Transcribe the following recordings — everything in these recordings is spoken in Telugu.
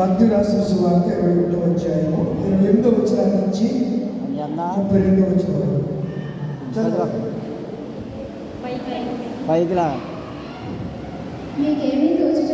మధ్య రాసిన సువార్త ఇరవై ఒకటో అధ్యాయము. ఇరవై ఎనిమిదో వచ్చిన నుంచి అన్న ముప్పై రెండో వచ్చిన పైకి రా. మీకేమీ తోచుచున్నదో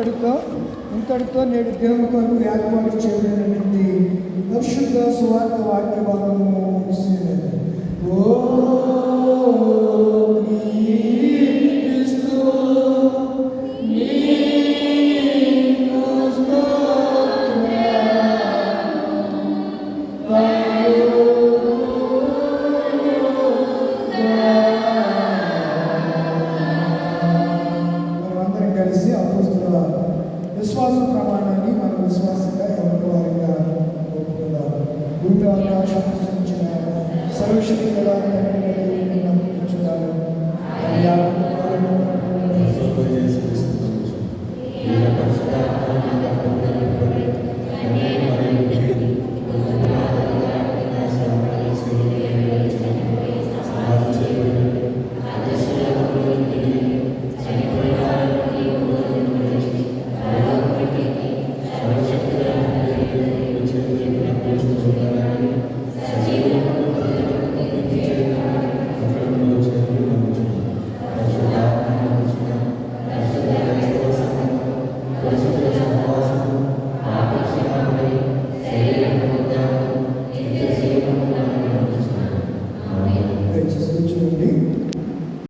ఇంకడితో ఇంకడితో నేడు దేవుని కొరకు ఏర్పాటు చేయబడినటువంటి పరిశుద్ధ సువార్త వాక్య భాగము ముగిసినది. ఓ క్రీస్తు, విశ్వాస ప్రమాణాన్ని మనం విశ్వాసంగా ఎవరి వారిగా ఒప్పుకుందాం భూమి అవకాశం సృష్టించిన సర్వశక్తి గల తండ్రి నమ్మించుతాను